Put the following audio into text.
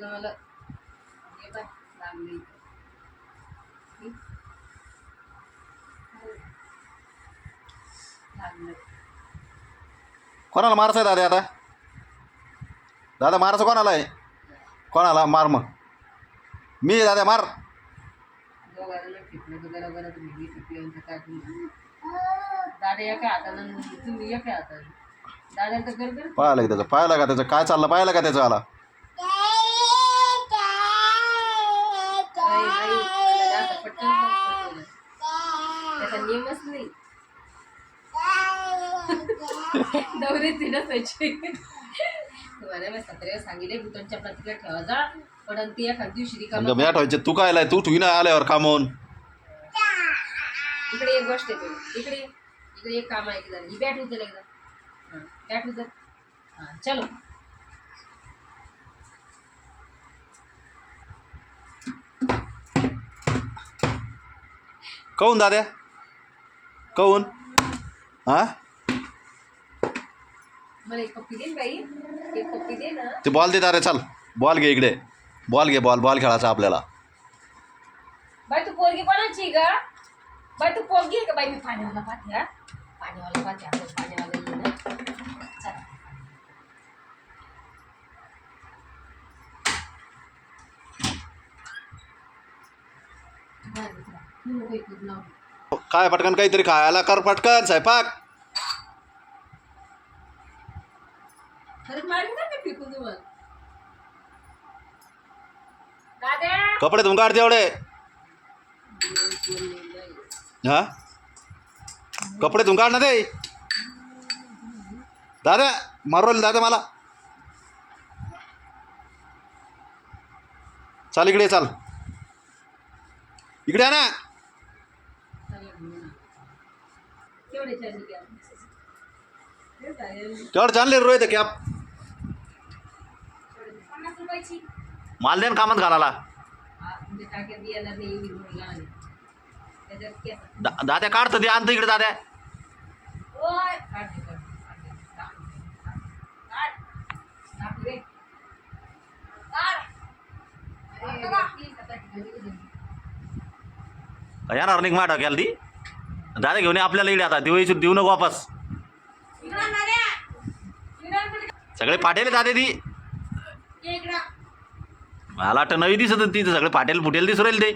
लागलं. मला हे लागलं. हं? लागलं. कोणाला मारायचं आहे दादा आता? दादा मारायचं कोणाला आहे? कोणाला? मार मग. मी दादा मार. दादा एका हातानं आणि तुम्ही एका हातानं? दादा तर गरगर पाहायला त्याचं? पाहायला का त्याचं? काय चाललं? पाहायला का त्याचं आला? त्याचा नियमच नाही तुम्हाला मी सतरा सांगितले बुटांच्या प्रतिक्रिया ठेवा जा. पण ती एखाद दिवशी रिकामा आठवायचे तू काय आलाय? तू ठुईना आल्यावर कामून इकडे एक गोष्ट आहे. इकडे इकडे एक काम आहे एकदा ही बॅट उचल एकदा. हां बॅट उचल. हां चलो. कहून दाद्या कहून हा? ते बॉल दे दादा चल. बॉल घे इकडे. बॉल घे बॉल. बॉल खेळायचा आपल्याला. बाई तू पोरगी कोणाची ग? बाई तू पोरगी आहे का बाई? मी पाण्यावाला पाहते पाण्यावाला पाहते आपण पाण्यावाला ये ना. काय पटकन काहीतरी खायला कर पटकन स्वयंपाक. कपडे धुवून काढ तेवढे. हा? कपडे धुवून काढ ना ते. दादा मारवल दादा मला. चाल इकडे चाल. इकडे ना. केवढे चालली रोहित कॅप माल दे ना कामात. दा दाद्या काढतं ते आणतं इकडे दाद्या. येणार नाही मा डोक्याला ती दादा घेऊन ये आपल्याला इकडे आता दिवाळीची देऊ नको वापस? सगळे पाटेल दादे ती. मला वाटतं नवी दिसत ती सगळे पाटेल फुटेल दिसू राहील ते